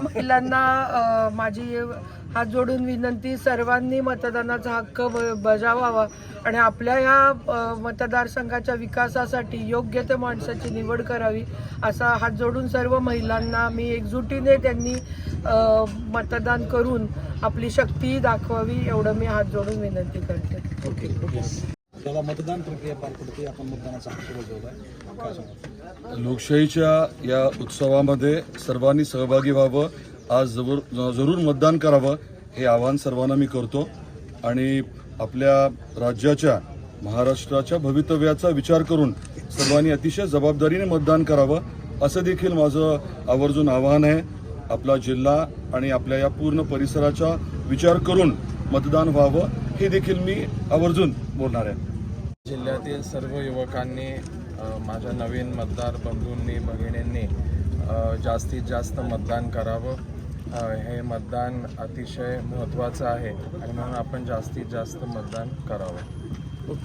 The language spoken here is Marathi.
महिलांना माझी हात जोडून विनंती सर्वांनी मतदानाचा हक्क ब- बजावावा आणि आपल्या या मतदारसंघाच्या विकासासाठी योग्य त्या माणसाची निवड करावी असा हात जोडून सर्व महिलांना मी एकजुटीने त्यांनी मतदान करून आपली शक्ती दाखवावी एवढं मी हात जोडून विनंती करते. ओके मतदान प्रक्रिया पार पडते. आपण मतदानाचा हक्क बजावला लोकशाहीच्या या उत्सवामध्ये सर्वांनी सहभागी व्हावं. आज जरूर जरूर मतदान करावं हे आवाहन सर्वांना मी करतो. आणि आपल्या राज्याच्या महाराष्ट्राच्या भवितव्याचा विचार करून सर्वांनी अतिशय जबाबदारीने मतदान करावं असं देखील माझं आवर्जून आवाहन आहे. आपला जिल्हा आणि आपल्या या पूर्ण परिसराचा विचार करून मतदान व्हावं हे देखील मी आवर्जून बोलणार आहे. जिल्ह्यातील सर्व युवकांनी माझ्या नवीन मतदार बंधूंनी भगिनींनी जास्तीत जास्त मतदान करावं. हे मतदान अतिशय महत्त्वाचं आहे आणि म्हणून आपण जास्तीत जास्त मतदान करावं.